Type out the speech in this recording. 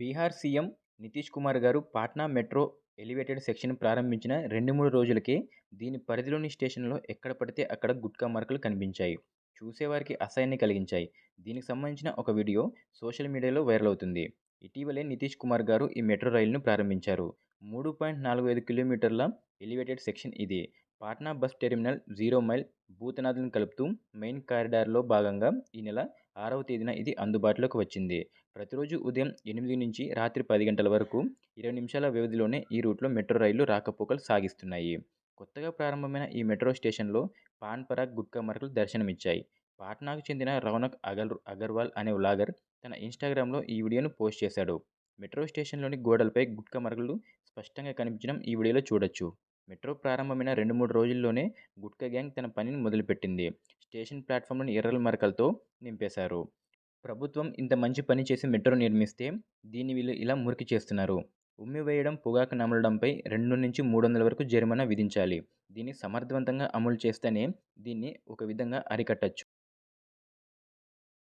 Bihar CM Nitish Kumar గారు Patna metro elevated section ప్రారంభించిన రెండు మూడు రోజులకే దీని పరిధిలోని స్టేషన్లో ఎక్కడ పడితే అక్కడ గుట్కా మార్కులు కనిపించాయి. చూసేవారికి అసహ్యాన్ని కలిగించాయి. దీనికి సంబంధించిన ఒక వీడియో సోషల్ మీడియాలో వైరల్ అవుతుంది. ఇటీవలే నితీష్ కుమార్ గారు ఈ మెట్రో రైలును ప్రారంభించారు. మూడు పాయింట్ నాలుగు ఐదు కిలోమీటర్ల ఎలివేటెడ్ సెక్షన్ ఇది. Patna bus terminal zero mile భూతనాథ్ని కలుపుతూ మెయిన్ కారిడార్లో భాగంగా ఈ నెల ఆరవ తేదీన ఇది అందుబాటులోకి వచ్చింది. ప్రతిరోజు ఉదయం ఎనిమిది నుంచి రాత్రి పది గంటల వరకు ఇరవై నిమిషాల వ్యవధిలోనే ఈ రూట్లో మెట్రో రైళ్ళు రాకపోకలు సాగిస్తున్నాయి. కొత్తగా ప్రారంభమైన ఈ మెట్రో స్టేషన్లో పాన్ పరాగ్ గుట్కా మరకలు దర్శనమిచ్చాయి. పాట్నాకు చెందిన రౌనక్ అగర్ అగర్వాల్ అనే వ్లాగర్ తన ఇన్స్టాగ్రామ్లో ఈ వీడియోను పోస్ట్ చేశాడు. మెట్రో స్టేషన్లోని గోడలపై గుట్కా మరకలు స్పష్టంగా కనిపించడం ఈ వీడియోలో చూడొచ్చు. మెట్రో ప్రారంభమైన రెండు మూడు రోజుల్లోనే గుట్కా గ్యాంగ్ తన పనిని మొదలుపెట్టింది. స్టేషన్ ప్లాట్ఫామ్లను ఎర్రల మరకలతో నింపేశారు. ప్రభుత్వం ఇంత మంచి పని చేసి మెట్రో నిర్మిస్తే దీన్ని వీళ్ళు ఇలా మురికి చేస్తున్నారు. ఉమ్మి వేయడం పొగాకు నమలడంపై రెండు నుంచి మూడు వందల వరకు జరిమానా విధించాలి. దీన్ని సమర్థవంతంగా అమలు చేస్తేనే దీన్ని ఒక విధంగా అరికట్టచ్చు.